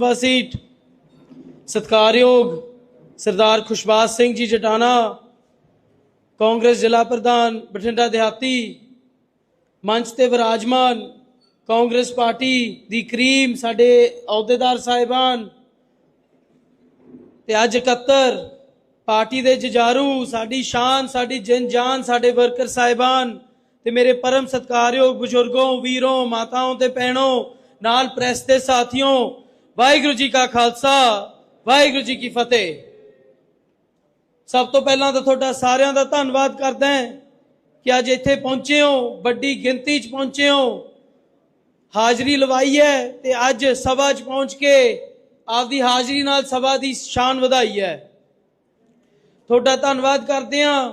ਵਾ ਸੀਟ ਸਤਕਾਰਯੋਗ ਸਰਦਾਰ ਖੁਸ਼ਬਾਜ਼ ਸਿੰਘ ਜੀ ਜਟਾਣਾ, ਕਾਂਗਰਸ ਜ਼ਿਲ੍ਹਾ ਪ੍ਰਧਾਨ ਬਠਿੰਡਾ ਦਿਹਾਤੀ, ਮੰਚ ਤੇ ਵਿਰਾਜਮਾਨ ਕਾਂਗਰਸ ਪਾਰਟੀ ਦੀ ਕਰੀਮ ਸਾਡੇ ਅਹੁਦੇਦਾਰ ਸਾਹਿਬਾਨ ਤੇ ਅੱਜ 71 ਪਾਰਟੀ ਦੇ ਜਜਾਰੂ ਸਾਡੀ ਸ਼ਾਨ, ਸਾਡੀ ਜਨ ਜਾਨ ਸਾਡੇ ਵਰਕਰ ਸਾਹਿਬਾਨ ਤੇ ਮੇਰੇ ਪਰਮ ਸਤਕਾਰਯੋਗ ਬਜ਼ੁਰਗੋ, ਵੀਰੋ, ਮਾਤਾਓਂ ਤੇ ਭੈਣੋਂ, ਨਾਲ ਪ੍ਰੈਸ ਦੇ ਸਾਥੀਓ ਵਾਹਿਗੁਰੂ ਜੀ ਕਾ ਖਾਲਸਾ, ਵਾਹਿਗੁਰੂ ਜੀ ਕੀ ਫਤਿਹ। ਸਭ ਤੋਂ ਪਹਿਲਾਂ ਤਾਂ ਤੁਹਾਡਾ ਸਾਰਿਆਂ ਦਾ ਧੰਨਵਾਦ ਕਰਦਾ ਹਾਂ ਕਿ ਅੱਜ ਇੱਥੇ ਪਹੁੰਚੇ ਹੋ, ਵੱਡੀ ਗਿਣਤੀ 'ਚ ਪਹੁੰਚੇ ਹੋ। ਹਾਜ਼ਰੀ ਲਵਾਈ ਹੈ ਤੇ ਅੱਜ ਸਭਾ 'ਚ ਪਹੁੰਚ ਕੇ ਆਪਦੀ ਹਾਜ਼ਰੀ ਨਾਲ ਸਭਾ ਦੀ ਸ਼ਾਨ ਵਧਾਈ ਹੈ। ਤੁਹਾਡਾ ਧੰਨਵਾਦ ਕਰਦੇ ਹਾਂ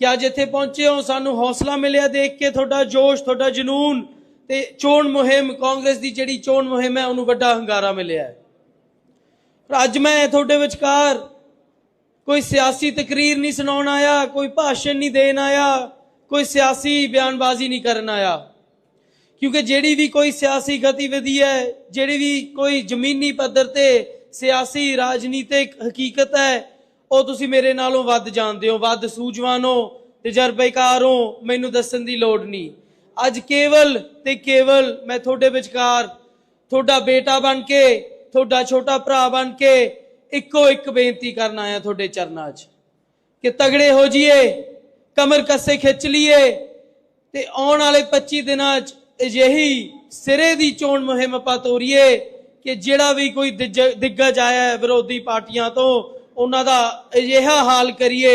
ਕਿ ਅੱਜ ਇੱਥੇ ਪਹੁੰਚੇ ਹੋ, ਸਾਨੂੰ ਹੌਸਲਾ ਮਿਲਿਆ ਦੇਖ ਕੇ, ਤੁਹਾਡਾ ਜੋਸ਼, ਤੁਹਾਡਾ ਜਨੂਨ ਤੇ ਚੋਣ ਮੁਹਿੰਮ, ਕਾਂਗਰਸ ਦੀ ਜਿਹੜੀ ਚੋਣ ਮੁਹਿੰਮ ਹੈ, ਉਹਨੂੰ ਵੱਡਾ ਹੰਗਾਰਾ ਮਿਲਿਆ ਹੈ। ਪਰ ਅੱਜ ਮੈਂ ਤੁਹਾਡੇ ਵਿਚਕਾਰ ਕੋਈ ਸਿਆਸੀ ਤਕਰੀਰ ਨਹੀਂ ਸੁਣਾਉਣ ਆਇਆ, ਕੋਈ ਭਾਸ਼ਣ ਨਹੀਂ ਦੇਣ ਆਇਆ, ਕੋਈ ਸਿਆਸੀ ਬਿਆਨਬਾਜ਼ੀ ਨਹੀਂ ਕਰਨ ਆਇਆ। ਕਿਉਂਕਿ ਜਿਹੜੀ ਵੀ ਕੋਈ ਸਿਆਸੀ ਗਤੀਵਿਧੀ ਹੈ, ਜਿਹੜੀ ਵੀ ਕੋਈ ਜ਼ਮੀਨੀ ਪੱਧਰ ਤੇ ਸਿਆਸੀ ਰਾਜਨੀਤਿਕ ਹਕੀਕਤ ਹੈ, ਉਹ ਤੁਸੀਂ ਮੇਰੇ ਨਾਲੋਂ ਵੱਧ ਜਾਣਦੇ ਹੋ, ਵੱਧ ਸੂਝਵਾਨ ਹੋ, ਤਜਰਬੇਕਾਰ ਹੋ, ਮੈਨੂੰ ਦੱਸਣ ਦੀ ਲੋੜ ਨਹੀਂ। ਅੱਜ ਕੇਵਲ ਤੇ ਕੇਵਲ ਮੈਂ ਤੁਹਾਡੇ ਵਿਚਕਾਰ ਤੁਹਾਡਾ ਬੇਟਾ ਬਣ ਕੇ, ਤੁਹਾਡਾ ਛੋਟਾ ਭਰਾ ਬਣ ਕੇ ਇੱਕੋ ਇੱਕ ਬੇਨਤੀ ਕਰਨ ਆਇਆ ਤੁਹਾਡੇ ਚਰਨਾਂ 'ਚ ਕਿ ਤਗੜੇ ਹੋ ਜਾਈਏ, ਕਮਰ ਕੱਸੇ ਖਿੱਚ ਲਈਏ ਤੇ ਆਉਣ ਵਾਲੇ 25 ਦਿਨਾਂ 'ਚ ਅਜਿਹੀ ਸਿਰੇ ਦੀ ਚੋਣ ਮੁਹਿੰਮ ਆਪਾਂ ਤੋਰੀਏ ਕਿ ਜਿਹੜਾ ਵੀ ਕੋਈ ਦਿੱਗਜ ਆਇਆ ਵਿਰੋਧੀ ਪਾਰਟੀਆਂ ਤੋਂ, ਉਹਨਾਂ ਦਾ ਅਜਿਹਾ ਹਾਲ ਕਰੀਏ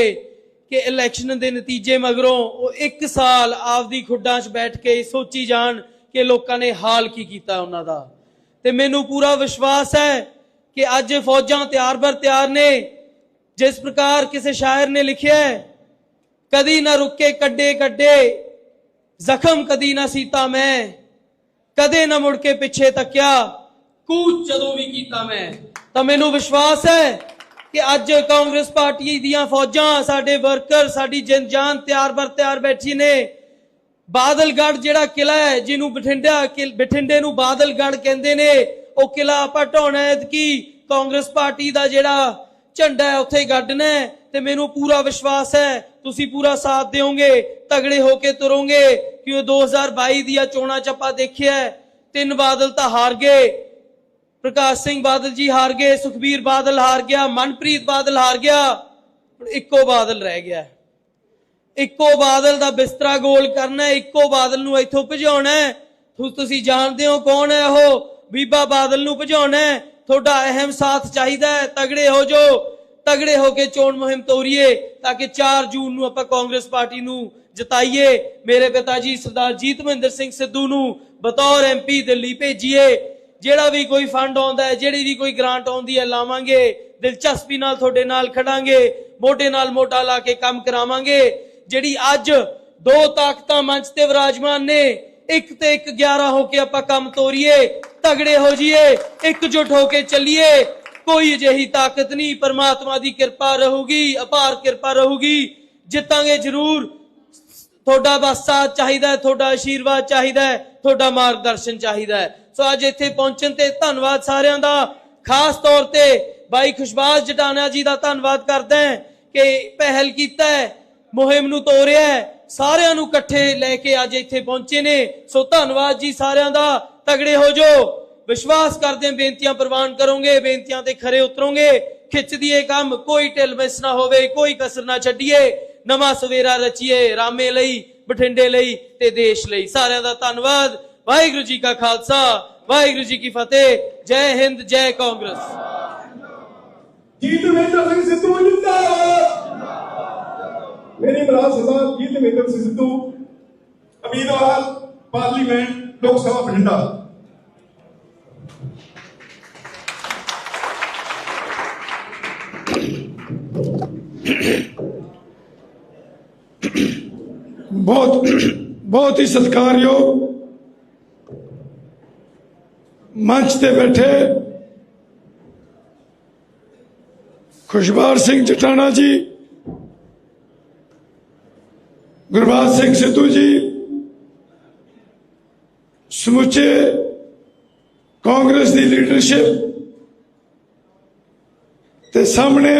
ਕਿ ਇਲੈਕਸ਼ਨ ਦੇ ਨਤੀਜੇ ਮਗਰੋਂ ਉਹ ਇੱਕ ਸਾਲ ਆਪਦੀ ਖੁੱਡਾਂ 'ਚ ਬੈਠ ਕੇ ਸੋਚੀ ਜਾਣ ਕਿ ਲੋਕਾਂ ਨੇ ਹਾਲ ਕੀ ਕੀਤਾ ਉਹਨਾਂ ਦਾ। ਤੇ ਮੈਨੂੰ ਪੂਰਾ ਵਿਸ਼ਵਾਸ ਹੈ ਕਿ ਅੱਜ ਫੌਜਾਂ ਤਿਆਰ ਬਰ ਤਿਆਰ ਨੇ। ਜਿਸ ਪ੍ਰਕਾਰ ਕਿਸੇ ਸ਼ਾਇਰ ਨੇ ਲਿਖਿਆ ਹੈ, ਕਦੀ ਨਾ ਰੁਕੇ ਕੱਡੇ ਕੱਡੇ, ਜ਼ਖਮ ਕਦੀ ਨਾ ਸੀਤਾ ਮੈਂ, ਕਦੇ ਨਾ ਮੁੜ ਕੇ ਪਿੱਛੇ ਤੱਕਿਆ, ਕੂਚ ਜਦੋਂ ਵੀ ਕੀਤਾ ਮੈਂ। ਤਾਂ ਮੈਨੂੰ ਵਿਸ਼ਵਾਸ ਹੈ ਕਿ ਅੱਜ ਕਾਂਗਰਸ ਪਾਰਟੀ ਦੀਆਂ ਫੌਜਾਂ, ਸਾਡੇ ਵਰਕਰ, ਸਾਡੀ ਜਨ ਜਾਨ ਤਿਆਰ ਬਰ ਤਿਆਰ ਬੈਠੀ ਨੇ। ਬਾਦਲਗੜ੍ਹ ਜਿਹੜਾ ਕਿਲਾ ਹੈ, ਜਿਹਨੂੰ ਬਠਿੰਡਾ ਕਿਲ- ਬਠਿੰਡੇ ਨੂੰ ਬਾਦਲਗੜ੍ਹ ਕਹਿੰਦੇ ਨੇ, ਉਹ ਕਿਲਾ ਆਪਾਂ ਢਾਉਣਾ ਹੈ ਕਿ ਕਾਂਗਰਸ ਪਾਰਟੀ ਦਾ ਜਿਹੜਾ ਝੰਡਾ ਹੈ, ਉੱਥੇ ਗੱਡਣਾ ਤੇ ਮੈਨੂੰ ਪੂਰਾ ਵਿਸ਼ਵਾਸ ਹੈ, ਤੁਸੀਂ ਪੂਰਾ ਸਾਥ ਦਿਓਗੇ, ਤਗੜੇ ਹੋ ਕੇ ਤੁਰੋਗੇ, ਕਿ ਉਹ 2022 ਦੀਆਂ ਚੋਣਾਂ ਚ ਆਪਾਂ ਦੇਖਿਆ ਤਿੰਨ ਬਾਦਲ ਤਾਂ ਹਾਰ ਗਏ। ਪ੍ਰਕਾਸ਼ ਸਿੰਘ ਬਾਦਲ ਜੀ ਹਾਰ ਗਏ, ਸੁਖਬੀਰ ਬਾਦਲ ਹਾਰ ਗਿਆ, ਮਨਪ੍ਰੀਤ ਬਾਦਲ ਹਾਰ ਗਿਆ, ਹੁਣ ਇੱਕੋ ਬਾਦਲ ਰਹਿ ਗਿਆ। ਇੱਕੋ ਬਾਦਲ ਦਾ ਬਿਸਤਰਾ ਗੋਲ ਕਰਨਾ ਇੱਕੋ ਬਾਦਲ ਨੂੰ ਇੱਥੋਂ ਭਜਾਉਣਾ ਤੁਸੀਂ ਜਾਣਦੇ ਹੋ ਕੌਣ ਹੈ ਉਹ? ਬੀਬਾ ਬਾਦਲ ਨੂੰ ਭਜਾਉਣਾ ਤੁਹਾਡਾ ਅਹਿਮ ਸਾਥ ਚਾਹੀਦਾ ਹੈ, ਤਗੜੇ ਹੋ ਜੋ ਤਗੜੇ ਹੋ ਕੇ ਚੋਣ ਮੁਹਿੰਮ ਤੋਰੀਏ, ਤਾਂ ਕਿ 4 ਜੂਨ ਨੂੰ ਆਪਾਂ ਕਾਂਗਰਸ ਪਾਰਟੀ ਨੂੰ ਜਿਤਾਈਏ। ਮੇਰੇ ਪਿਤਾ ਜੀ ਸਰਦਾਰ ਜੀਤ ਮਹਿੰਦਰ ਸਿੰਘ ਸਿੱਧੂ ਨੂੰ ਬਤੌਰ ਐਮਪੀ ਦਿੱਲੀ ਭੇਜੀਏ। ਜਿਹੜਾ ਵੀ ਕੋਈ ਫੰਡ ਆਉਂਦਾ ਹੈ, ਜਿਹੜੀ ਵੀ ਕੋਈ ਗ੍ਰਾਂਟ ਆਉਂਦੀ ਹੈ, ਲਾਵਾਂਗੇ, ਦਿਲਚਸਪੀ ਨਾਲ ਤੁਹਾਡੇ ਨਾਲ ਖੜਾਂਗੇ, ਮੋਢੇ ਨਾਲ ਮੋਢਾ ਲਾ ਕੇ ਕੰਮ ਕਰਾਵਾਂਗੇ। ਜਿਹੜੀ ਅੱਜ ਦੋ ਤਾਕਤਾਂ ਮੰਚ ਤੇ ਵਿਰਾਜਮਾਨ ਨੇ, ਇੱਕ ਤੇ ਇੱਕ 11 ਹੋ ਕੇ ਆਪਾਂ ਕੰਮ ਤੋਰੀਏ, ਤਗੜੇ ਹੋ ਜਾਈਏ, ਇਕਜੁੱਟ ਹੋ ਕੇ ਚੱਲੀਏ। ਕੋਈ ਅਜਿਹੀ ਤਾਕਤ ਨਹੀਂ, ਪਰਮਾਤਮਾ ਦੀ ਕਿਰਪਾ ਰਹੂਗੀ, ਅਪਾਰ ਕਿਰਪਾ ਰਹੂਗੀ। ਜਿੱਤਾਂਗੇ ਜ਼ਰੂਰ। ਤੁਹਾਡਾ ਬਸ ਸਾਥ ਚਾਹੀਦਾ ਹੈ, ਤੁਹਾਡਾ ਆਸ਼ੀਰਵਾਦ ਚਾਹੀਦਾ ਹੈ, ਤੁਹਾਡਾ ਮਾਰਗਦਰਸ਼ਨ ਚਾਹੀਦਾ ਹੈ। ਸੋ ਅੱਜ ਇੱਥੇ ਪਹੁੰਚਣ ਤੇ ਧੰਨਵਾਦ ਸਾਰਿਆਂ ਦਾ। ਖਾਸ ਤੌਰ ਤੇ ਬਾਈ ਖੁਸ਼ਬਾਜ਼ ਜਟਾਣਾ ਜੀ ਦਾ ਧੰਨਵਾਦ ਕਰਦਾ ਹਾਂ ਕਿ ਪਹਿਲ ਕੀਤਾ ਹੈ, ਮੁਹਿੰਮ ਨੂੰ ਤੋਰਿਆ ਸਾਰਿਆਂ ਨੂੰ ਇਕੱਠੇ ਲੈ ਕੇ ਅੱਜ ਇੱਥੇ ਪਹੁੰਚੇ ਨੇ। ਸੋ ਧੰਨਵਾਦ ਜੀ ਸਾਰਿਆਂ ਦਾ। ਤਗੜੇ ਹੋ ਜਾਓ। ਵਿਸ਼ਵਾਸ ਕਰਦੇ ਬੇਨਤੀਆਂ ਪ੍ਰਵਾਨ ਕਰੋਗੇ, ਬੇਨਤੀਆਂ ਤੇ ਖਰੇ ਉਤਰੋਗੇ। ਖਿੱਚ ਦੀਏ ਕੰਮ, ਕੋਈ ਢਿੱਲ ਮਿਸ ਨਾ ਹੋਵੇ, ਕੋਈ ਕਸਰ ਨਾ ਛੱਡੀਏ। ਨਵਾਂ ਸਵੇਰਾ ਰਚੀਏ, ਰਾਮੇ ਲਈ, ਬਠਿੰਡੇ ਲਈ ਤੇ ਦੇਸ਼ ਲਈ। ਸਾਰਿਆਂ ਦਾ ਧੰਨਵਾਦ। ਵਾਹਿਗੁਰੂ ਜੀ ਕਾ ਖਾਲਸਾ ਵਾਹਿਗੁਰੂ ਜੀ ਕੀ ਫਤਿਹ ਜੈ ਹਿੰਦ ਜੈ ਕਾਂਗਰਸ ਜੀਤ ਮਹਿੰਦਰ ਸਿੰਘ ਸਿੱਧੂ ਜਿੰਦਾਬਾਦ ਮੇਰੀ ਬਰਾਤ ਸਰਦਾਰ ਜੀਤ ਮਹਿੰਦਰ ਸਿੰਘ ਸਿੱਧੂ ਉਮੀਦਵਾਰ ਪਾਰਲੀਮੈਂਟ ਲੋਕ ਸਭਾ ਬਠਿੰਡਾ ਬਹੁਤ ਬਹੁਤ ਹੀ ਸਤਿਕਾਰਯੋਗ ਮੰਚ ਤੇ ਬੈਠੇ। ਖੁਸ਼ਬਾਰ ਸਿੰਘ ਜਟਾਣਾ ਜੀ, ਗੁਰਬਾਜ ਸਿੰਘ ਸਿੱਧੂ ਜੀ, ਸਮੁੱਚੇ ਕਾਂਗਰਸ ਦੀ ਲੀਡਰਸ਼ਿਪ ਤੇ ਸਾਹਮਣੇ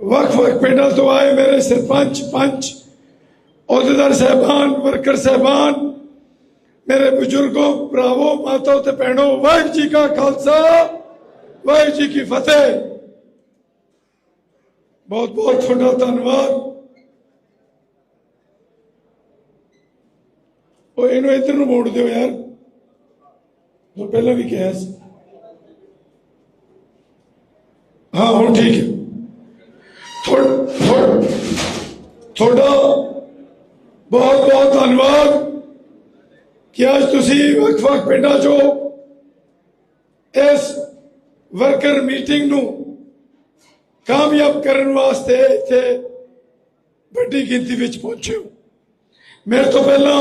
ਵੱਖ-ਵੱਖ ਪਿੰਡਾਂ ਤੋਂ ਆਏ ਮੇਰੇ ਸਰਪੰਚ, ਪੰਚ, ਅਹੁਦੇਦਾਰ ਸਾਹਿਬਾਨ, ਵਰਕਰ ਸਾਹਿਬਾਨ ਮੇਰੇ ਬਜ਼ੁਰਗੋ, ਭਰਾਵੋ, ਮਾਤਾ ਤੇ ਭੈਣੋ, ਵਾਹਿਗੁਰੂ ਜੀ ਕਾ ਖਾਲਸਾ, ਵਾਹਿਗੁਰੂ ਜੀ ਕੀ ਫਤਿਹ। ਬਹੁਤ ਬਹੁਤ ਤੁਹਾਡਾ ਧੰਨਵਾਦ। ਉਹ ਇਹਨੂੰ ਇੱਧਰ ਨੂੰ ਮੋੜ ਦਿਓ ਯਾਰ। ਜੋ ਪਹਿਲਾਂ ਵੀ ਕਿਹਾ ਸੀ। ਹਾਂ, ਹੁਣ ਠੀਕ ਹੈ। ਤੁਹਾਡਾ ਬਹੁਤ ਬਹੁਤ ਧੰਨਵਾਦ। ਕਿ ਅੱਜ ਤੁਸੀਂ ਵੱਖ-ਵੱਖ ਪਿੰਡਾਂ 'ਚੋਂ ਇਸ ਵਰਕਰ ਮੀਟਿੰਗ ਨੂੰ ਕਾਮਯਾਬ ਕਰਨ ਵਾਸਤੇ ਇੱਥੇ ਵੱਡੀ ਗਿਣਤੀ ਵਿੱਚ ਪਹੁੰਚੇ ਹੋ। ਮੇਰੇ ਤੋਂ ਪਹਿਲਾਂ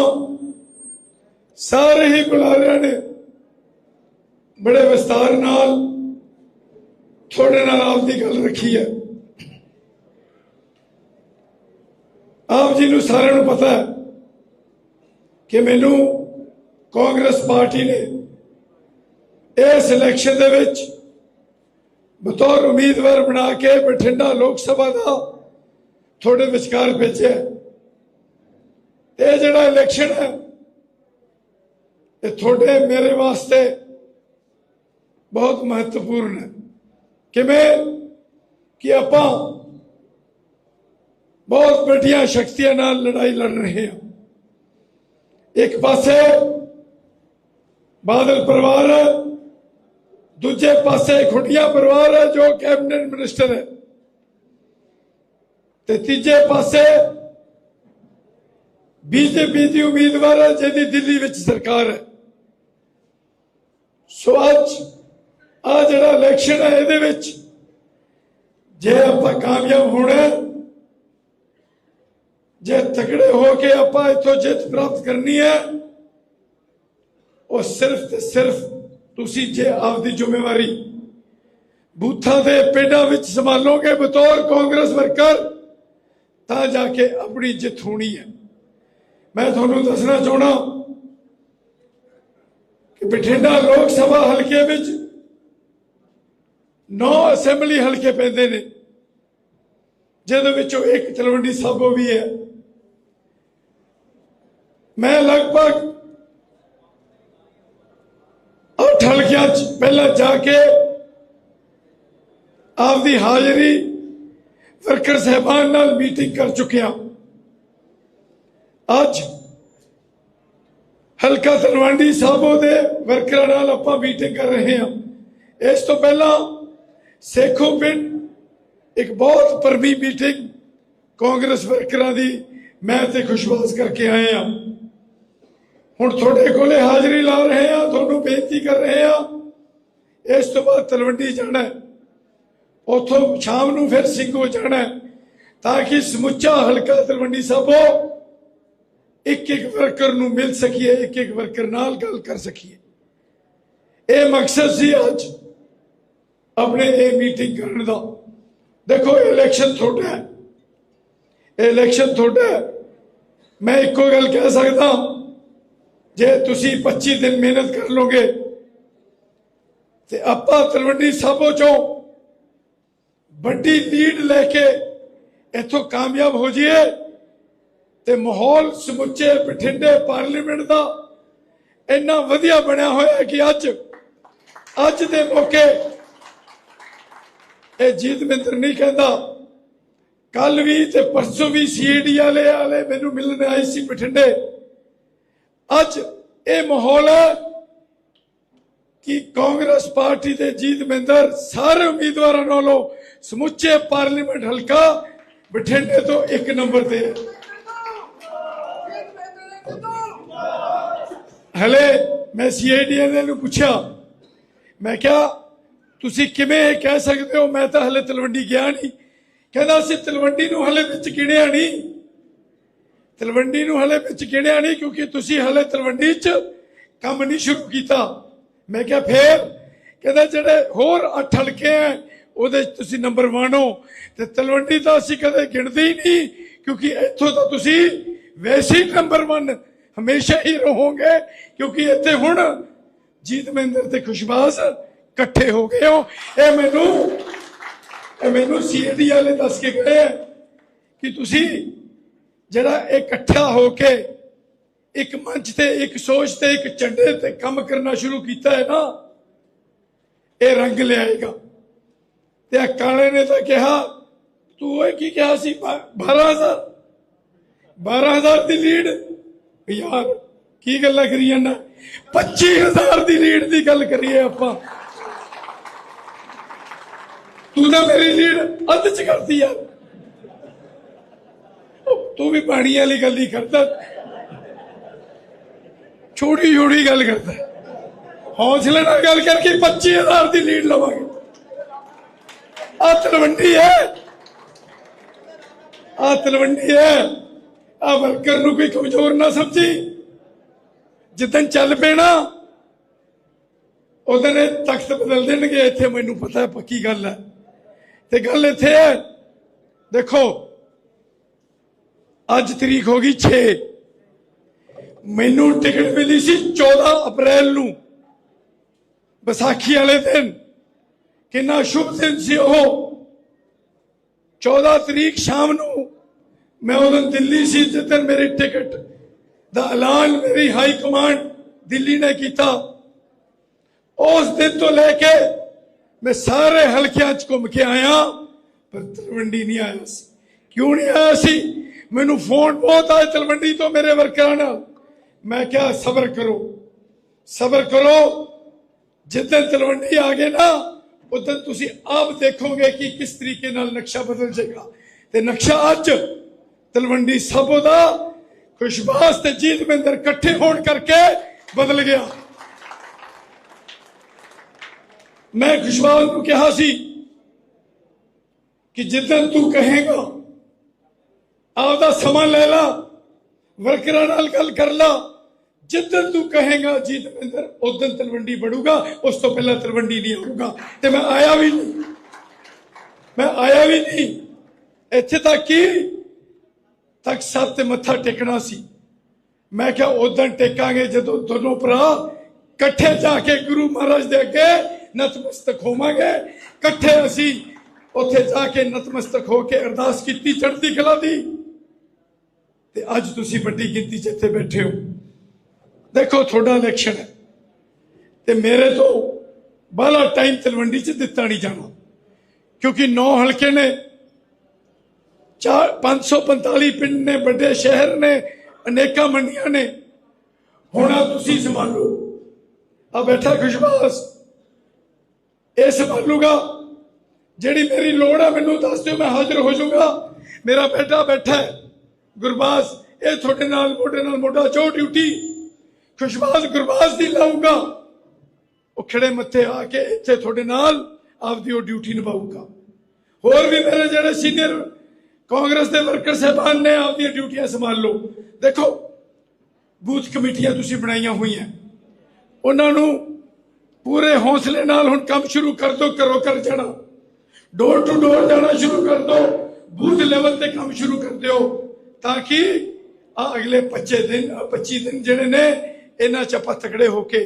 ਸਾਰੇ ਹੀ ਬੁਲਾਰਿਆਂ ਨੇ ਬੜੇ ਵਿਸਤਾਰ ਨਾਲ ਤੁਹਾਡੇ ਨਾਲ ਆਪਦੀ ਗੱਲ ਰੱਖੀ ਹੈ। ਆਪ ਜੀ ਨੂੰ ਸਾਰਿਆਂ ਨੂੰ ਪਤਾ ਹੈ ਕਿ ਮੈਨੂੰ ਕਾਂਗਰਸ ਪਾਰਟੀ ਨੇ ਇਸ ਇਲੈਕਸ਼ਨ ਦੇ ਵਿੱਚ ਬਤੌਰ ਉਮੀਦਵਾਰ ਬਣਾ ਕੇ ਬਠਿੰਡਾ ਲੋਕ ਸਭਾ ਦਾ ਤੁਹਾਡੇ ਵਿਚਕਾਰ ਭੇਜਿਆ ਇਹ ਜਿਹੜਾ ਇਲੈਕਸ਼ਨ ਹੈ, ਇਹ ਤੁਹਾਡੇ ਮੇਰੇ ਵਾਸਤੇ ਬਹੁਤ ਮਹੱਤਵਪੂਰਨ ਹੈ। ਕਿਵੇਂ? ਕਿ ਆਪਾਂ ਬਹੁਤ ਵੱਡੀਆਂ ਸ਼ਕਤੀਆਂ ਨਾਲ ਲੜਾਈ ਲੜ ਰਹੇ ਹਾਂ। ਇੱਕ ਪਾਸੇ ਬਾਦਲ ਪਰਿਵਾਰ ਹੈ। ਦੂਜੇ ਪਾਸੇ ਖੁੱਡੀਆਂ ਪਰਿਵਾਰ ਹੈ ਜੋ ਕੈਬਨਿਟ ਮਿਨਿਸਟਰ ਹੈ। ਤੇ ਤੀਜੇ ਪਾਸੇ ਬੀਜੇਪੀ ਦੀ ਉਮੀਦਵਾਰ ਹੈ, ਜਿਹਦੀ ਦਿੱਲੀ ਵਿੱਚ ਸਰਕਾਰ ਹੈ। ਸੋ ਅੱਜ ਆ ਜਿਹੜਾ ਇਲੈਕਸ਼ਨ ਹੈ, ਇਹਦੇ ਵਿੱਚ ਜੇ ਆਪਾਂ ਕਾਮਯਾਬ ਹੋਣਾ ਜੇ ਤਕੜੇ ਹੋ ਕੇ ਆਪਾਂ ਇੱਥੋਂ ਜਿੱਤ ਪ੍ਰਾਪਤ ਕਰਨੀ ਹੈ ਉਹ ਸਿਰਫ ਤੇ ਸਿਰਫ ਤੁਸੀਂ ਜੇ ਆਪਦੀ ਜ਼ਿੰਮੇਵਾਰੀ ਬੂਥਾਂ ਦੇ ਪਿੰਡਾਂ ਵਿੱਚ ਸੰਭਾਲੋਗੇ, ਬਤੌਰ ਕਾਂਗਰਸ ਵਰਕਰ, ਤਾਂ ਜਾ ਕੇ ਆਪਣੀ ਜਿੱਤ ਹੋਣੀ ਹੈ। ਮੈਂ ਤੁਹਾਨੂੰ ਦੱਸਣਾ ਚਾਹਣਾ ਕਿ ਬਠਿੰਡਾ ਲੋਕ ਸਭਾ ਹਲਕੇ ਵਿੱਚ 9 ਅਸੈਂਬਲੀ ਹਲਕੇ ਪੈਂਦੇ ਨੇ, ਜਿਹਦੇ ਵਿੱਚੋਂ ਇੱਕ ਤਲਵੰਡੀ ਸਾਬੋ ਵੀ ਹੈ। ਮੈਂ ਲਗਭਗ ਅੱਠ ਹਲਕਿਆਂ 'ਚ ਪਹਿਲਾਂ ਜਾ ਕੇ ਆਪਦੀ ਹਾਜ਼ਰੀ ਵਰਕਰ ਸਹਿਬਾਨ ਨਾਲ ਮੀਟਿੰਗ ਕਰ ਚੁੱਕਿਆ ਅੱਜ ਹਲਕਾ ਤਲਵੰਡੀ ਸਾਬੋ ਦੇ ਵਰਕਰਾਂ ਨਾਲ ਆਪਾਂ ਮੀਟਿੰਗ ਕਰ ਰਹੇ ਹਾਂ। ਇਸ ਤੋਂ ਪਹਿਲਾਂ ਸੇਖੋ ਪਿੰਡ ਇੱਕ ਬਹੁਤ ਪਰਮੀ ਮੀਟਿੰਗ ਕਾਂਗਰਸ ਵਰਕਰਾਂ ਦੀ ਮੈਂ ਤੇ ਖੁਸ਼ਵਾਸ ਕਰਕੇ ਆਏ ਹਾਂ। ਹੁਣ ਤੁਹਾਡੇ ਕੋਲੇ ਹਾਜ਼ਰੀ ਲਾ ਰਹੇ ਹਾਂ, ਤੁਹਾਨੂੰ ਬੇਨਤੀ ਕਰ ਰਹੇ ਹਾਂ। ਇਸ ਤੋਂ ਬਾਅਦ ਤਲਵੰਡੀ ਜਾਣਾ ਹੈ। ਉਥੋਂ ਸ਼ਾਮ ਨੂੰ ਫਿਰ ਸਿੰਘੋ ਜਾਣਾ ਤਾਂ ਕਿ ਸਮੁੱਚਾ ਹਲਕਾ ਤਲਵੰਡੀ ਸਾਬੋ ਇੱਕ ਇੱਕ ਵਰਕਰ ਨੂੰ ਮਿਲ ਸਕੀਏ, ਇੱਕ ਇੱਕ ਵਰਕਰ ਨਾਲ ਗੱਲ ਕਰ ਸਕੀਏ। ਇਹ ਮਕਸਦ ਸੀ ਅੱਜ ਆਪਣੇ ਇਹ ਮੀਟਿੰਗ ਕਰਨ ਦਾ। ਦੇਖੋ, ਇਲੈਕਸ਼ਨ ਤੁਹਾਡਾ ਹੈ। ਇਲੈਕਸ਼ਨ ਤੁਹਾਡਾ ਹੈ। ਮੈਂ ਇੱਕੋ ਗੱਲ ਕਹਿ ਸਕਦਾ। ਜੇ ਤੁਸੀਂ 25 ਦਿਨ ਮਿਹਨਤ ਕਰ ਲੋਗੇ, ਤੇ ਆਪਾਂ ਤਲਵੰਡੀ ਸਾਬੋ ਚੋਂ ਵੱਡੀ ਲੀਡ ਲੈ ਕੇ ਇੱਥੋਂ ਕਾਮਯਾਬ ਹੋ ਜਾਈਏ, ਤੇ ਮਾਹੌਲ ਸਮੁੱਚੇ ਬਠਿੰਡੇ ਪਾਰਲੀਮੈਂਟ ਦਾ ਇੰਨਾ ਵਧੀਆ ਬਣਿਆ ਹੋਇਆ ਕਿ ਅੱਜ ਅੱਜ ਦੇ ਮੌਕੇ ਇਹ ਜੀਤ ਮਿੰਦਰ ਨਹੀਂ ਕਹਿੰਦਾ ਕੱਲ ਵੀ ਤੇ ਪਰਸੋਂ ਵੀ ਸੀਡੀ ਵਾਲੇ ਵਾਲੇ ਮੈਨੂੰ ਮਿਲਣ ਆਏ ਸੀ ਬਠਿੰਡੇ। ਅੱਜ ਇਹ ਮਾਹੌਲ ਹੈ ਕਿ ਕਾਂਗਰਸ ਪਾਰਟੀ ਦੇ ਜੀਤਮਿੰਦਰ ਸਾਰੇ ਉਮੀਦਵਾਰਾਂ ਨਾਲੋਂ ਸਮੁੱਚੇ ਪਾਰਲੀਮੈਂਟ ਹਲਕਾ ਬਠਿੰਡੇ ਤੋਂ ਇੱਕ ਨੰਬਰ ਤੇ ਹੈ। ਹਲੇ ਮੈਂ ਸੀਆਈਡੀ ਨੂੰ ਪੁੱਛਿਆ। ਮੈਂ ਕਿਹਾ, ਤੁਸੀਂ ਕਿਵੇਂ ਇਹ ਕਹਿ ਸਕਦੇ ਹੋ? ਮੈਂ ਤਾਂ ਹਲੇ ਤਲਵੰਡੀ ਗਿਆ ਨਹੀਂ। ਕਹਿੰਦਾ, ਅਸੀਂ ਤਲਵੰਡੀ ਨੂੰ ਹਲੇ ਵਿੱਚ ਗਿਣਿਆ ਨਹੀਂ। ਤਲਵੰਡੀ ਨੂੰ ਹਲੇ ਵਿੱਚ ਗਿਣਿਆ ਨਹੀਂ, ਕਿਉਂਕਿ ਤੁਸੀਂ ਹਲੇ ਤਲਵੰਡੀ 'ਚ ਕੰਮ ਨਹੀਂ ਸ਼ੁਰੂ ਕੀਤਾ। ਮੈਂ ਕਿਹਾ ਫੇਰ ਕਹਿੰਦਾ ਜਿਹੜੇ ਹੋਰ ਅੱਠ ਹਲਕੇ ਆ ਉਹਦੇ ਤੁਸੀਂ ਨੰਬਰ 1 ਹੋ। ਤੇ ਤਲਵੰਡੀ ਤਾਂ ਅਸੀਂ ਕਦੇ ਗਿਣਦੇ ਹੀ ਨਹੀਂ, ਕਿਉਂਕਿ ਇੱਥੋਂ ਤਾਂ ਤੁਸੀਂ ਵੈਸੇ ਹੀ ਨੰਬਰ 1 ਹਮੇਸ਼ਾ ਹੀ ਰਹੋਗੇ, ਕਿਉਂਕਿ ਇੱਥੇ ਹੁਣ ਜੀਤ ਮਹਿੰਦਰ ਤੇ ਖੁਸ਼ਬਾਸ ਇਕੱਠੇ ਹੋ ਗਏ ਹੋ। ਇਹ ਮੈਨੂੰ ਇਹ ਮੈਨੂੰ ਸੀਡੀ ਵਾਲੇ ਦੱਸ ਕੇ ਗਏ ਹੈ ਕਿ ਤੁਸੀਂ ਜਿਹੜਾ ਇਹ ਇਕੱਠਾ ਹੋ ਕੇ ਇੱਕ ਮੰਚ ਤੇ, ਇੱਕ ਸੋਚ ਤੇ, ਇੱਕ ਝੰਡੇ ਤੇ ਕੰਮ ਕਰਨਾ ਸ਼ੁਰੂ ਕੀਤਾ ਹੈ ਨਾ, ਇਹ ਰੰਗ ਲਿਆਏਗਾ। ਤੇ ਆ ਨੇ ਤਾਂ ਕਿਹਾ, ਤੂੰ ਇਹ ਕੀ ਕਿਹਾ ਸੀ? 12000 12000 ਦੀ ਲੀਡ? ਯਾਰ, ਕੀ ਗੱਲਾਂ ਕਰੀ ਜਾਂਦਾ? 25000 ਦੀ ਲੀਡ ਦੀ ਗੱਲ ਕਰੀਏ ਆਪਾਂ। ਤੂੰ ਤਾਂ ਮੇਰੀ ਲੀਡ ਅੱਧ ਚ ਕਰਦੀ ਯਾਰ। ਤੂੰ ਵੀ ਪਾਣੀ ਵਾਲੀ ਗੱਲ ਹੀ ਕਰਦਾ। ਛੋਟੀ ਛੋਟੀ ਗੱਲ ਕਰਦਾ। ਹੌਸਲੇ ਨਾਲ ਗੱਲ ਕਰਕੇ 25000 ਦੀ ਲੀਡ ਲਵਾਂਗੇ। ਆ ਤਲਵੰਡੀ ਹੈ। ਆ ਤਲਵੰਡੀ ਹੈ। ਆ ਵਰਕਰ ਨੂੰ ਕੋਈ ਕਮਜ਼ੋਰ ਨਾ ਸਮਝੀ। ਜਿੱਦਣ ਚੱਲ ਪੈਣਾ ਉਦੋਂ ਇਹ ਤਖਤ ਬਦਲ ਦੇਣਗੇ। ਇੱਥੇ ਮੈਨੂੰ ਪਤਾ ਪੱਕੀ ਗੱਲ ਹੈ। ਤੇ ਗੱਲ ਇੱਥੇ ਹੈ। ਦੇਖੋ ਅੱਜ ਤਰੀਕ ਹੋ ਗਈ 6 ਮੈਨੂੰ ਟਿਕਟ ਮਿਲੀ ਸੀ 14 ਅਪ੍ਰੈਲ ਨੂੰ। ਵਿਸਾਖੀ ਵਾਲੇ ਦਿਨ। ਕਿੰਨਾ ਸ਼ੁਭ ਦਿਨ ਸੀ ਉਹ। 14 ਤਰੀਕ ਸ਼ਾਮ ਨੂੰ ਮੈਂ ਉਦੋਂ ਦਿੱਲੀ ਸੀ ਜਿੱਦਣ ਮੇਰੀ ਟਿਕਟ ਦਾ ਐਲਾਨ ਮੇਰੀ ਹਾਈ ਕਮਾਂਡ ਦਿੱਲੀ ਨੇ ਕੀਤਾ। ਉਸ ਦਿਨ ਤੋਂ ਲੈ ਕੇ ਮੈਂ ਸਾਰੇ ਹਲਕਿਆਂ 'ਚ ਘੁੰਮ ਕੇ ਆਇਆ, ਪਰ ਤਲਵੰਡੀ ਨਹੀਂ ਆਇਆ ਸੀ। ਕਿਉਂ ਨਹੀਂ ਆਇਆ ਸੀ? ਮੈਨੂੰ ਫੋਨ ਬਹੁਤ ਆਏ ਤਲਵੰਡੀ ਤੋਂ ਮੇਰੇ ਵਰਕਰਾਂ ਨਾਲ। ਮੈਂ ਕਿਹਾ, ਸਬਰ ਕਰੋ। ਸਬਰ ਕਰੋ। ਜਿੱਦਣ ਤਲਵੰਡੀ ਆ ਗਏ ਨਾ, ਉਦੋਂ ਤੁਸੀਂ ਆਪ ਦੇਖੋਗੇ ਕਿ ਕਿਸ ਤਰੀਕੇ ਨਾਲ ਨਕਸ਼ਾ ਬਦਲ ਜਾਏਗਾ। ਤੇ ਨਕਸ਼ਾ ਅੱਜ ਤਲਵੰਡੀ ਸਾਬੋ ਦਾ ਖੁਸ਼ਬਾਸ ਤੇ ਜੀਤ ਮਹਿੰਦਰ ਇਕੱਠੇ ਹੋਣ ਕਰਕੇ ਬਦਲ ਗਿਆ। ਮੈਂ ਖੁਸ਼ਬਾਸ ਨੂੰ ਕਿਹਾ ਸੀ ਕਿ ਜਿੱਦਣ ਤੂੰ ਕਹੇਗਾ ਆਪਦਾ ਸਮਾਂ ਲੈ ਲਾ, ਵਰਕਰਾਂ ਨਾਲ ਗੱਲ ਕਰ ਲਾ। ਜਿੱਦਣ ਤੂੰ ਕਹੇਗਾ, ਜੀ ਦਵਿੰਦਰ ਉਦੋਂ ਤਲਵੰਡੀ ਬੜੂਗਾ ਉਸ ਤੋਂ ਪਹਿਲਾਂ ਤਲਵੰਡੀ ਨਹੀਂ ਆਊਗਾ। ਤੇ ਮੈਂ ਆਇਆ ਵੀ ਨਹੀਂ। ਮੈਂ ਆਇਆ ਵੀ ਨਹੀਂ। ਇੱਥੇ ਤੱਕ ਕੀ ਤੱਕ ਸਭ ਤੇ ਮੱਥਾ ਟੇਕਣਾ ਸੀ। ਮੈਂ ਕਿਹਾ ਉਦੋਂ ਟੇਕਾਂਗੇ ਜਦੋਂ ਦੋਨੋਂ ਭਰਾ ਇਕੱਠੇ ਜਾ ਕੇ ਗੁਰੂ ਮਹਾਰਾਜ ਦੇ ਅੱਗੇ ਨਤਮਸਤਕ ਹੋਵਾਂਗੇ। ਇਕੱਠੇ ਅਸੀਂ ਉੱਥੇ ਜਾ ਕੇ ਨਤਮਸਤਕ ਹੋ ਕੇ ਅਰਦਾਸ ਕੀਤੀ, ਚੜ੍ਹਦੀ ਕਲਾ ਦੀ। ਤੇ ਅੱਜ ਤੁਸੀਂ ਵੱਡੀ ਗਿਣਤੀ 'ਚ ਇੱਥੇ ਬੈਠੇ ਹੋ। ਦੇਖੋ, ਤੁਹਾਡਾ ਇਲੈਕਸ਼ਨ ਹੈ। ਤੇ ਮੇਰੇ ਤੋਂ ਬਾਹਲਾ ਟਾਈਮ ਤਲਵੰਡੀ 'ਚ ਦਿੱਤਾ ਨਹੀਂ ਜਾਣਾ। ਕਿਉਂਕਿ 9 ਹਲਕੇ ਨੇ, ਚਾਰ 545 ਪਿੰਡ ਨੇ, ਵੱਡੇ ਸ਼ਹਿਰ ਨੇ, ਅਨੇਕਾਂ ਮੰਡੀਆਂ ਨੇ। ਹੁਣ ਆਹ ਤੁਸੀਂ ਸੰਭਾਲੋ। ਆ ਬੈਠਾ ਖੁਸ਼ਬਾਸ। ਇਹ ਸੰਭਾਲੂਗਾ। ਜਿਹੜੀ ਮੇਰੀ ਲੋੜ ਹੈ, ਮੈਨੂੰ ਦੱਸ ਦਿਓ, ਮੈਂ ਹਾਜ਼ਰ ਹੋ ਜਾਊਗਾ। ਮੇਰਾ ਬੇਟਾ ਬੈਠਾ ਹੈ। ਗੁਰਬਾਸ, ਇਹ ਤੁਹਾਡੇ ਨਾਲ, ਮੋਢੇ ਨਾਲ ਮੋਢਾ ਚੋ ਡਿਊਟੀ ਖੁਸ਼ਬਾਸ ਗੁਰਬਾਸ ਦੀ ਲਾਊਗਾ। ਉਹ ਖੜੇ ਮੱਥੇ ਆ ਕੇ ਇੱਥੇ ਤੁਹਾਡੇ ਨਾਲ ਆਪਦੀ ਉਹ ਡਿਊਟੀ ਨਿਭਾਊਗਾ। ਹੋਰ ਵੀ ਮੇਰੇ ਜਿਹੜੇ ਸੀਨੀਅਰ ਕਾਂਗਰਸ ਦੇ ਵਰਕਰ ਸਹਿਬਾਨ ਨੇ, ਆਪਦੀਆਂ ਡਿਊਟੀਆਂ ਸੰਭਾਲ ਲਓ। ਦੇਖੋ, ਬੂਥ ਕਮੇਟੀਆਂ ਤੁਸੀਂ ਬਣਾਈਆਂ ਹੋਈਆਂ। ਉਹਨਾਂ ਨੂੰ ਪੂਰੇ ਹੌਸਲੇ ਨਾਲ ਹੁਣ ਕੰਮ ਸ਼ੁਰੂ ਕਰ ਦਿਓ ਕਰੋ ਕਰ ਜਾਣਾ। ਡੋਰ ਟੂ ਡੋਰ ਜਾਣਾ ਸ਼ੁਰੂ ਕਰ ਦਿਓ ਬੂਥ ਲੈਵਲ ਤੇ ਕੰਮ ਸ਼ੁਰੂ ਕਰ ਦਿਓ। ਤਾਂ ਕਿ ਆ ਅਗਲੇ 25 ਦਿਨ 25 ਦਿਨ ਜਿਹੜੇ ਨੇ, ਇਹਨਾਂ ਚ ਆਪਾਂ ਤਕੜੇ ਹੋ ਕੇ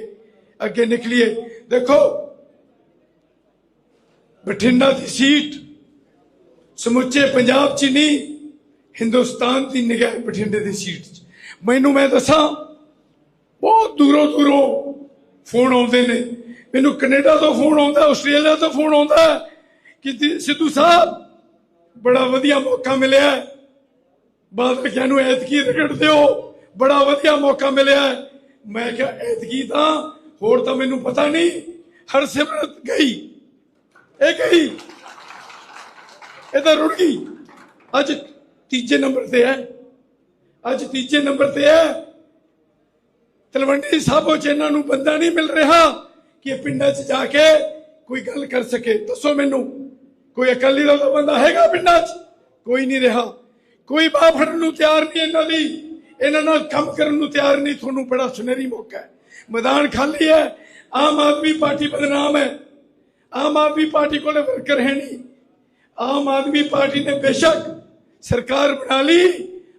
ਅੱਗੇ ਨਿਕਲੀਏ। ਦੇਖੋ, ਬਠਿੰਡਾ ਦੀ ਸੀਟ ਸਮੁੱਚੇ ਪੰਜਾਬ 'ਚ ਹੀ ਨਹੀਂ, ਹਿੰਦੁਸਤਾਨ ਦੀ ਨਿਗਾਹ ਬਠਿੰਡੇ ਦੀ ਸੀਟ 'ਚ। ਮੈਨੂੰ ਮੈਂ ਦੱਸਾਂ, ਬਹੁਤ ਦੂਰੋਂ ਦੂਰੋਂ ਫੋਨ ਆਉਂਦੇ ਨੇ। ਮੈਨੂੰ ਕੈਨੇਡਾ ਤੋਂ ਫੋਨ ਆਉਂਦਾ, ਆਸਟ੍ਰੇਲੀਆ ਤੋਂ ਫੋਨ ਆਉਂਦਾ ਕਿ ਸਿੱਧੂ ਸਾਹਿਬ, ਬੜਾ ਵਧੀਆ ਮੌਕਾ ਮਿਲਿਆ। ਹੈ। ਬਾਦਲ ਕਿਆ ਨੂੰ ਐਤਕੀ ਰਗੜ ਦਿਓ ਬੜਾ ਵਧੀਆ ਮੌਕਾ ਮਿਲਿਆ ਮੈਂ ਕਿਹਾ, ਐਤਕੀ ਤਾਂ ਹੋਰ ਤਾਂ ਮੈਨੂੰ ਪਤਾ ਨਹੀਂ। ਹਰਸਿਮਰਤ ਗਈ। ਇਹ ਗਈ। ਇਹ ਤਾਂ ਰੁੜ ਗਈ। ਅੱਜ ਤੀਜੇ ਨੰਬਰ ਤੇ ਹੈ। ਅੱਜ ਤੀਜੇ ਨੰਬਰ ਤੇ ਹੈ। ਤਲਵੰਡੀ ਸਾਬੋ ਚ ਇਹਨਾਂ ਨੂੰ ਬੰਦਾ ਨਹੀਂ ਮਿਲ ਰਿਹਾ ਕਿ ਇਹ ਪਿੰਡਾਂ 'ਚ ਜਾ ਕੇ ਕੋਈ ਗੱਲ ਕਰ ਸਕੇ। ਦੱਸੋ ਮੈਨੂੰ, ਕੋਈ ਅਕਾਲੀ ਦਲ ਦਾ ਬੰਦਾ ਹੈਗਾ ਪਿੰਡਾਂ 'ਚ? ਕੋਈ ਨਹੀਂ ਰਿਹਾ। ਕੋਈ ਬਾਹ ਫੜਨ ਨੂੰ ਤਿਆਰ ਨਹੀਂ ਇਹਨਾਂ ਦੀ ਇਹਨਾਂ ਨਾਲ ਕੰਮ ਕਰਨ ਨੂੰ ਤਿਆਰ ਨਹੀਂ। ਤੁਹਾਨੂੰ ਬੜਾ ਸੁਨਹਿਰੀ ਮੌਕਾ ਹੈ। ਮੈਦਾਨ ਖਾਲੀ ਹੈ। ਆਮ ਆਦਮੀ ਪਾਰਟੀ ਬਦਨਾਮ ਹੈ। ਆਮ ਆਦਮੀ ਪਾਰਟੀ ਕੋਲੇ ਵਰਕਰ ਹੈ ਨਹੀਂ। ਆਮ ਆਦਮੀ ਪਾਰਟੀ ਨੇ ਬੇਸ਼ੱਕ ਸਰਕਾਰ ਬਣਾ ਲਈ,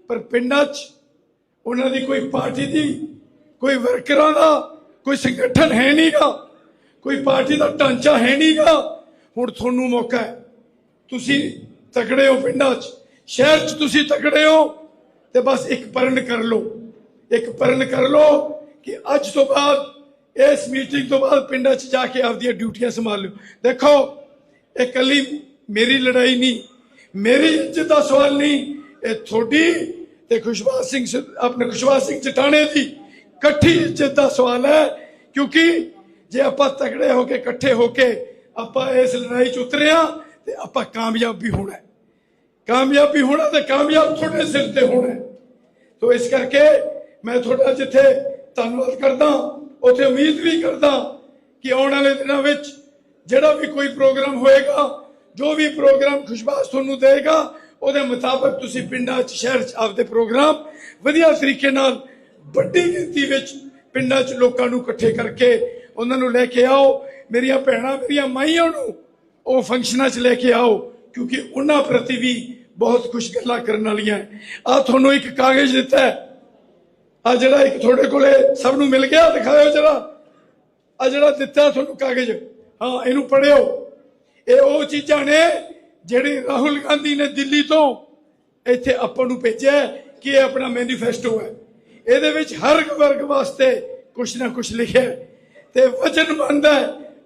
ਪਰ ਪਿੰਡਾਂ 'ਚ ਉਹਨਾਂ ਦੀ ਕੋਈ ਪਾਰਟੀ ਦੀ, ਕੋਈ ਵਰਕਰਾਂ ਦਾ, ਕੋਈ ਸੰਗਠਨ ਹੈ ਨਹੀਂਗਾ। ਕੋਈ ਪਾਰਟੀ ਦਾ ਢਾਂਚਾ ਹੈ ਨਹੀਂਗਾ। ਹੁਣ ਤੁਹਾਨੂੰ ਮੌਕਾ ਹੈ। ਤੁਸੀਂ ਤਕੜੇ ਹੋ ਪਿੰਡਾਂ 'ਚ। ਸ਼ਹਿਰ 'ਚ ਤੁਸੀਂ ਤਕੜੇ ਹੋ ਤੇ ਬਸ ਇੱਕ ਪਰਨ ਕਰ ਲਓ। ਇੱਕ ਪਰਨ ਕਰ ਲਓ ਕਿ ਅੱਜ ਤੋਂ ਬਾਅਦ, ਇਸ ਮੀਟਿੰਗ ਤੋਂ ਬਾਅਦ ਪਿੰਡਾਂ 'ਚ ਜਾ ਕੇ ਆਪਦੀਆਂ ਡਿਊਟੀਆਂ ਸੰਭਾਲ। ਲਿਓ ਦੇਖੋ ਇਹ ਕੱਲੀ ਮੇਰੀ ਲੜਾਈ ਨਹੀਂ, ਮੇਰੀ ਇੱਜ਼ਤ ਦਾ ਸਵਾਲ ਨਹੀਂ, ਇਹ ਤੁਹਾਡੀ ਤੇ ਖੁਸ਼ਵਾਸ ਸਿੰਘ ਆਪਣੇ ਖੁਸ਼ਵਾਸ ਸਿੰਘ ਚਟਾਣੇ ਦੀ ਇਕੱਠੀ ਇੱਜ਼ਤ ਦਾ ਸਵਾਲ ਹੈ। ਕਿਉਂਕਿ ਜੇ ਆਪਾਂ ਤਗੜੇ ਹੋ ਕੇ ਇਕੱਠੇ ਹੋ ਕੇ ਆਪਾਂ ਇਸ ਲੜਾਈ 'ਚ ਉਤਰਿਆ ਤੇ ਆਪਾਂ ਕਾਮਯਾਬ ਵੀ ਹੋਣਾ ਕਾਮਯਾਬੀ ਹੋਣਾ ਤੇ ਕਾਮਯਾਬ ਤੁਹਾਡੇ ਸਿਰ ਤੇ ਹੋਣਾ ਹੈ। ਇਸ ਕਰਕੇ ਮੈਂ ਤੁਹਾਡਾ ਜਿੱਥੇ ਧੰਨਵਾਦ ਕਰਦਾ ਉੱਥੇ ਉਮੀਦ ਵੀ ਕਰਦਾ ਕਿ ਆਉਣ ਵਾਲੇ ਦਿਨਾਂ ਵਿੱਚ ਜਿਹੜਾ ਵੀ ਕੋਈ ਪ੍ਰੋਗਰਾਮ ਹੋਏਗਾ ਜੋ ਵੀ ਪ੍ਰੋਗਰਾਮ ਖੁਸ਼ਬਾਸ ਤੁਹਾਨੂੰ ਦੇਗਾ ਉਹਦੇ ਮੁਤਾਬਕ ਤੁਸੀਂ ਪਿੰਡਾਂ 'ਚ ਸ਼ਹਿਰ 'ਚ ਆਪਦੇ ਪ੍ਰੋਗਰਾਮ ਵਧੀਆ ਤਰੀਕੇ ਨਾਲ ਵੱਡੀ ਗਿਣਤੀ ਵਿੱਚ ਪਿੰਡਾਂ 'ਚ ਲੋਕਾਂ ਨੂੰ ਇਕੱਠੇ ਕਰਕੇ ਉਹਨਾਂ ਨੂੰ ਲੈ ਕੇ ਆਓ ਮੇਰੀਆਂ ਭੈਣਾਂ ਮੇਰੀਆਂ ਮਾਈਆਂ ਨੂੰ ਉਹ ਫੰਕਸ਼ਨਾਂ 'ਚ ਲੈ ਕੇ ਆਓ ਕਿਉਂਕਿ ਉਹਨਾਂ ਪ੍ਰਤੀ ਵੀ ਬਹੁਤ ਖੁਸ਼ ਗੱਲਾਂ ਕਰਨ ਵਾਲੀਆਂ ਆ ਤੁਹਾਨੂੰ ਇੱਕ ਕਾਗਜ਼ ਦਿੱਤਾ ਹੈ। ਆ ਜਿਹੜਾ ਇੱਕ ਤੁਹਾਡੇ ਕੋਲੇ ਸਭ ਨੂੰ ਮਿਲ ਗਿਆ, ਦਿਖਾਇਓ ਜਰਾ। ਆ ਜਿਹੜਾ ਦਿੱਤਾ ਤੁਹਾਨੂੰ ਕਾਗਜ਼, ਹਾਂ, ਇਹਨੂੰ ਪੜਿਓ ਇਹ ਉਹ ਚੀਜ਼ਾਂ ਨੇ ਜਿਹੜੇ ਰਾਹੁਲ ਗਾਂਧੀ ਨੇ ਦਿੱਲੀ ਤੋਂ ਇੱਥੇ ਆਪਾਂ ਨੂੰ ਭੇਜਿਆ ਕਿ ਇਹ ਆਪਣਾ ਮੈਨੀਫੈਸਟੋ ਹੈ। ਇਹਦੇ ਵਿੱਚ ਹਰ ਵਰਗ ਵਾਸਤੇ ਕੁਛ ਨਾ ਕੁਛ ਲਿਖਿਆ ਤੇ ਵਚਨਬੰਦ ਹੈ,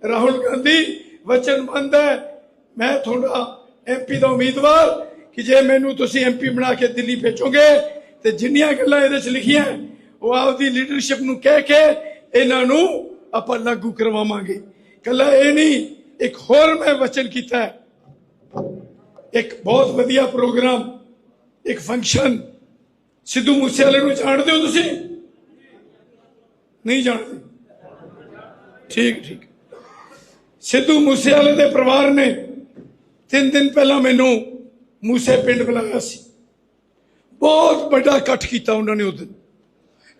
ਰਾਹੁਲ ਗਾਂਧੀ ਵਚਨਬੰਦ ਹੈ। ਮੈਂ ਤੁਹਾਡਾ ਐਮਪੀ ਦਾ ਉਮੀਦਵਾਰ ਕਿ ਜੇ ਮੈਨੂੰ ਤੁਸੀਂ ਐਮਪੀ ਬਣਾ ਕੇ ਦਿੱਲੀ ਭੇਜੋਗੇ, ਤੇ ਜਿੰਨੀਆਂ ਗੱਲਾਂ ਇਹਦੇ ਚ ਲਿਖੀਆਂ, ਉਹ ਆਪਦੀ ਲੀਡਰਸ਼ਿਪ ਨੂੰ ਕਹਿ ਕੇ ਇਹਨਾਂ ਨੂੰ ਆਪਾਂ ਲਾਗੂ ਕਰਵਾਵਾਂਗੇ। ਕੱਲਾ ਇਹ ਨਹੀਂ, ਇੱਕ ਹੋਰ ਮੈਂ ਵਚਨ ਕੀਤਾ ਇੱਕ ਬਹੁਤ ਵਧੀਆ ਪ੍ਰੋਗਰਾਮ, ਇੱਕ ਫੰਕਸ਼ਨ ਸਿੱਧੂ ਮੂਸੇਵਾਲੇ ਨੂੰ ਜਾਣਦੇ ਹੋ ਤੁਸੀਂ? ਨਹੀਂ ਜਾਣਦੇ। ਠੀਕ ਠੀਕ। ਸਿੱਧੂ ਮੂਸੇਵਾਲੇ ਦੇ ਪਰਿਵਾਰ ਨੇ ਤਿੰਨ ਦਿਨ ਪਹਿਲਾਂ ਮੈਨੂੰ ਮੂਸੇ ਪਿੰਡ ਬੁਲਾਇਆ ਸੀ। ਬਹੁਤ ਵੱਡਾ ਇਕੱਠ ਕੀਤਾ ਉਹਨਾਂ ਨੇ ਉਸ ਦਿਨ।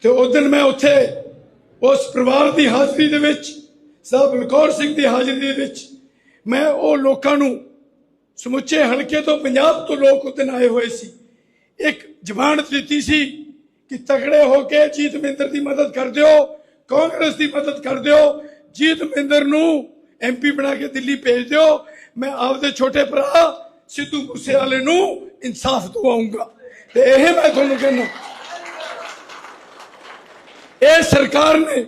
ਤੇ ਉਸ ਦਿਨ ਮੈਂ ਉੱਥੇ ਉਸ ਪਰਿਵਾਰ ਦੀ ਹਾਜ਼ਰੀ ਦੇ ਵਿੱਚ ਸਾਹਿਬ ਬਲਕੌਰ ਸਿੰਘ ਦੀ ਹਾਜ਼ਰੀ ਦੇ ਵਿੱਚ, ਮੈਂ ਉਹ ਲੋਕਾਂ ਨੂੰ ਸਮੁੱਚੇ ਹਲਕੇ ਤੋਂ ਪੰਜਾਬ ਤੋਂ ਲੋਕ ਉਸ ਦਿਨ ਆਏ ਹੋਏ ਸੀ। ਇੱਕ ਜ਼ਮਾਨਤ ਦਿੱਤੀ ਸੀ ਕਿ ਤਕੜੇ ਹੋ ਕੇ ਜੀਤ ਮਹਿੰਦਰ ਦੀ ਮਦਦ ਕਰ ਦਿਓ, ਕਾਂਗਰਸ ਦੀ ਮਦਦ ਕਰ ਦਿਓ ਜੀਤ ਮਹਿੰਦਰ ਨੂੰ ਐਮਪੀ ਬਣਾ ਕੇ ਦਿੱਲੀ ਭੇਜ ਦਿਓ। ਮੈਂ ਆਪਦੇ ਛੋਟੇ ਭਰਾ ਸਿੱਧੂ ਮੂਸੇਵਾਲੇ ਨੂੰ ਇਨਸਾਫ ਦਵਾਉਂਗਾ। ਤੇ ਇਹ ਮੈਂ ਤੁਹਾਨੂੰ ਕਹਿੰਦਾ ਇਹ ਸਰਕਾਰ ਨੇ,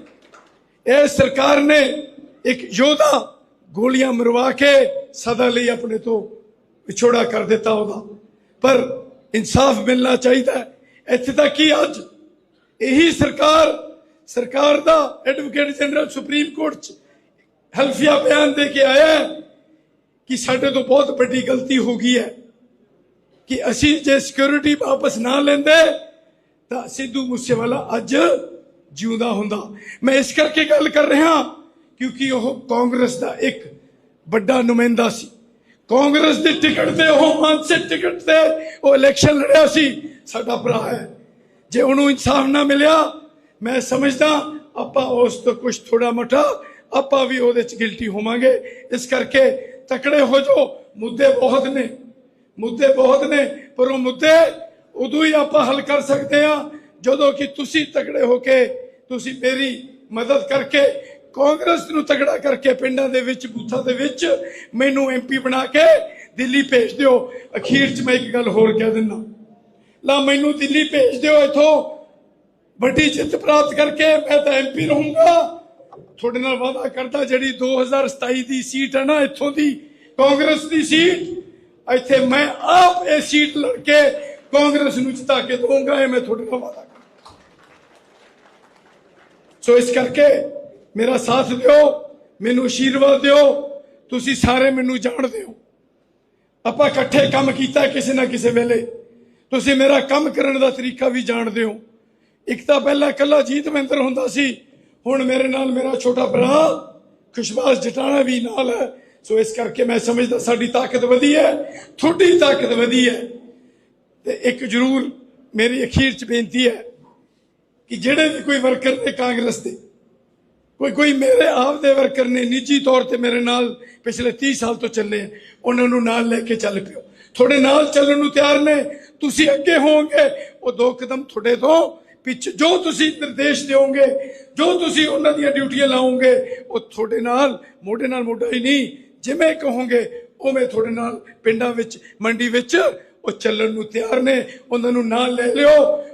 ਇਹ ਸਰਕਾਰ ਨੇ ਇੱਕ ਯੋਧਾ ਗੋਲੀਆਂ ਮਰਵਾ ਕੇ ਸਦਾ ਲਈ ਆਪਣੇ ਤੋਂ ਵਿਛੋੜਾ ਕਰ ਦਿੱਤਾ ਉਹਦਾ। ਪਰ ਇਨਸਾਫ ਮਿਲਣਾ ਚਾਹੀਦਾ ਇੱਥੇ ਤੱਕ ਕਿ ਅੱਜ? ਇਹੀ ਸਰਕਾਰ ਸਰਕਾਰ ਦਾ ਐਡਵੋਕੇਟ ਜਨਰਲ ਸੁਪਰੀਮ ਕੋਰਟ ਚ ਹਲਫੀਆ ਬਿਆਨ ਦੇ ਕੇ ਆਇਆ ਕਿ ਸਾਡੇ ਤੋਂ ਬਹੁਤ ਵੱਡੀ ਗਲਤੀ ਹੋ ਗਈ ਹੈ ਕਿ ਅਸੀਂ ਜੇ ਸਿਕਿਉਰਿਟੀ ਵਾਪਸ ਨਾ ਲੈਂਦੇ ਤਾਂ ਸਿੱਧੂ ਮੂਸੇਵਾਲਾ ਅੱਜ ਜਿਉਂਦਾ ਹੁੰਦਾ। ਮੈਂ ਇਸ ਕਰਕੇ ਗੱਲ ਕਰ ਰਿਹਾ ਕਿਉਂਕਿ ਉਹ ਕਾਂਗਰਸ ਦਾ ਇੱਕ ਵੱਡਾ ਨੁਮਾਇੰਦਾ ਸੀ। ਕਾਂਗਰਸ ਦੀ ਟਿਕਟ ਤੇ, ਉਹ ਮਾਨਸਿਕ ਟਿਕਟ ਤੇ ਉਹ ਇਲੈਕਸ਼ਨ ਲੜਿਆ ਸੀ, ਸਾਡਾ ਭਰਾ ਹੈ। ਜੇ ਉਹਨੂੰ ਇਨਸਾਫ ਨਾ ਮਿਲਿਆ, ਮੈਂ ਸਮਝਦਾ ਆਪਾਂ ਉਸ ਤੋਂ ਕੁਝ ਥੋੜਾ ਮੋਟਾ ਆਪਾਂ ਵੀ ਉਹਦੇ ਚ ਗਿਲਟੀ ਹੋਵਾਂਗੇ। ਇਸ ਕਰਕੇ ਤਕੜੇ ਹੋ ਜਾਓ। ਮੁੱਦੇ ਬਹੁਤ ਨੇ। ਮੁੱਦੇ ਬਹੁਤ ਨੇ, ਪਰ ਉਹ ਮੁੱਦੇ ਉਦੋਂ ਹੀ ਆਪਾਂ ਹੱਲ ਕਰ ਸਕਦੇ ਆ ਜਦੋਂ ਕਿ ਤੁਸੀਂ ਤਕੜੇ ਹੋ ਕੇ ਤੁਸੀਂ ਮੇਰੀ ਮਦਦ ਕਰਕੇ, ਕਾਂਗਰਸ ਨੂੰ ਤਕੜਾ ਕਰਕੇ ਪਿੰਡਾਂ ਦੇ ਵਿੱਚ, ਬੂਥਾਂ ਦੇ ਵਿੱਚ ਮੈਨੂੰ ਐਮਪੀ ਬਣਾ ਕੇ ਦਿੱਲੀ ਭੇਜ ਦਿਓ। ਅਖੀਰ 'ਚ ਮੈਂ ਇੱਕ ਗੱਲ ਹੋਰ ਕਹਿ ਦਿੰਦਾ। ਲਾ ਮੈਨੂੰ ਦਿੱਲੀ ਭੇਜ ਦਿਓ ਇਥੋਂ। ਵੱਡੀ ਜਿੱਤ ਪ੍ਰਾਪਤ ਕਰਕੇ ਮੈਂ ਤਾਂ ਐਮਪੀ ਰਹੂੰਗਾ। ਤੁਹਾਡੇ ਨਾਲ ਵਾਅਦਾ ਕਰਦਾ ਜਿਹੜੀ 2027 ਦੀ ਸੀਟ ਹੈ ਨਾ, ਇੱਥੋਂ ਦੀ ਕਾਂਗਰਸ ਦੀ ਸੀਟ, ਇੱਥੇ ਮੈਂ ਆਪ ਇਹ ਸੀਟ ਲੜ ਕੇ ਕਾਂਗਰਸ ਨੂੰ ਜਿਤਾ ਕੇ ਦਊਂਗਾ, ਇਹ ਮੈਂ ਤੁਹਾਡੇ ਨਾਲ ਵਾਅਦਾ ਕਰਦਾ। ਸੋ ਇਸ ਕਰਕੇ ਮੇਰਾ ਸਾਥ ਦਿਓ, ਮੈਨੂੰ ਆਸ਼ੀਰਵਾਦ ਦਿਓ, ਤੁਸੀਂ ਸਾਰੇ ਮੈਨੂੰ ਜਾਣਦੇ ਹੋ। ਆਪਾਂ ਇਕੱਠੇ ਕੰਮ ਕੀਤਾ ਕਿਸੇ ਨਾ ਕਿਸੇ ਵੇਲੇ। ਤੁਸੀਂ ਮੇਰਾ ਕੰਮ ਕਰਨ ਦਾ ਤਰੀਕਾ ਵੀ ਜਾਣਦੇ ਹੋ। ਇੱਕ ਤਾਂ ਪਹਿਲਾਂ ਇਕੱਲਾ ਜੀਤ ਮਹਿੰਦਰ ਹੁੰਦਾ ਸੀ ਹੁਣ ਮੇਰੇ ਨਾਲ ਮੇਰਾ ਛੋਟਾ ਭਰਾ ਖੁਸ਼ਬਾਸ ਜਟਾਣਾ ਵੀ ਨਾਲ ਹੈ। ਸੋ ਇਸ ਕਰਕੇ ਮੈਂ ਸਮਝਦਾ ਸਾਡੀ ਤਾਕਤ ਵਧੀ ਹੈ, ਤੁਹਾਡੀ ਤਾਕਤ ਵਧੀ ਹੈ। ਤੇ ਇੱਕ ਜ਼ਰੂਰ ਮੇਰੀ ਅਖੀਰ ਚ ਬੇਨਤੀ ਹੈ ਕਿ ਜਿਹੜੇ ਵੀ ਕੋਈ ਵਰਕਰ ਨੇ ਕਾਂਗਰਸ ਦੇ, ਕੋਈ ਕੋਈ ਮੇਰੇ ਆਪ ਦੇ ਵਰਕਰ ਨੇ ਨਿੱਜੀ ਤੌਰ ਤੇ ਮੇਰੇ ਨਾਲ ਪਿਛਲੇ 30 ਸਾਲ ਤੋਂ ਚੱਲੇ ਉਹਨਾਂ ਨੂੰ ਨਾਲ ਲੈ ਕੇ ਚੱਲ ਪਿਓ। ਤੁਹਾਡੇ ਨਾਲ ਚੱਲਣ ਨੂੰ ਤਿਆਰ ਨੇ, ਤੁਸੀਂ ਅੱਗੇ ਹੋਵੋਗੇ, ਉਹ ਦੋ ਕਦਮ ਤੁਹਾਡੇ ਤੋਂ ਪਿੱਛੇ ਜੋ ਤੁਸੀਂ ਨਿਰਦੇਸ਼ ਦਿਓਗੇ, ਜੋ ਤੁਸੀਂ ਉਹਨਾਂ ਦੀਆਂ ਡਿਊਟੀਆਂ ਲਾਓਗੇ, ਉਹ ਤੁਹਾਡੇ ਨਾਲ, ਮੋਢੇ ਨਾਲ ਮੋਢਾ ਹੀ ਨਹੀਂ। ਜਿਵੇਂ ਕਹੋਗੇ, ਉਵੇਂ ਤੁਹਾਡੇ ਨਾਲ ਪਿੰਡਾਂ ਵਿੱਚ, ਮੰਡੀ ਵਿੱਚ ਉਹ ਚੱਲਣ ਨੂੰ ਤਿਆਰ ਨੇ, ਉਹਨਾਂ ਨੂੰ ਨਾਲ ਲੈ ਲਿਓ।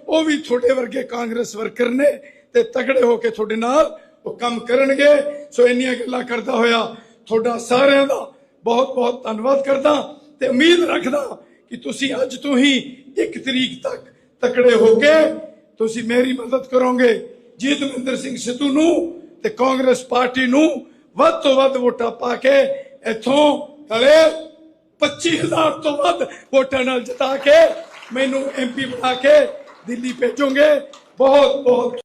ਉਹ ਵੀ ਤੁਹਾਡੇ ਵਰਗੇ ਕਾਂਗਰਸ ਵਰਕਰ ਨੇ ਤੇ ਤਗੜੇ ਹੋ ਕੇ ਤੁਹਾਡੇ ਨਾਲ ਉਹ ਕੰਮ ਕਰਨਗੇ। ਸੋ ਇੰਨੀਆਂ ਗੱਲਾਂ ਕਰਦਾ ਹੋਇਆ ਤੁਹਾਡਾ ਸਾਰਿਆਂ ਦਾ ਬਹੁਤ ਬਹੁਤ ਧੰਨਵਾਦ ਕਰਦਾ ਤੇ ਉਮੀਦ ਰੱਖਦਾ ਕਿ ਤੁਸੀਂ ਅੱਜ ਤੋਂ ਹੀ 1 ਤਰੀਕ ਤੱਕ ਤਕੜੇ ਹੋ ਕੇ ਤੁਸੀਂ ਮੇਰੀ ਮਦਦ ਕਰੋਗੇ। ਜੀਤਮਿੰਦਰ ਸਿੰਘ ਸਿੱਧੂ ਨੂੰ ਤੇ ਕਾਂਗਰਸ ਪਾਰਟੀ ਨੂੰ ਵੱਧ ਤੋਂ ਵੱਧ ਵੋਟਾਂ ਪਾ ਕੇ ਇੱਥੋਂ ਹਲੇ 25000 ਤੋਂ ਵੱਧ ਵੋਟਾਂ ਨਾਲ ਜਿਤਾ ਕੇ ਮੈਨੂੰ ਐਮਪੀ ਬਣਾ ਕੇ ਦਿੱਲੀ ਭੇਜੋਗੇ। ਬਹੁਤ ਬਹੁਤ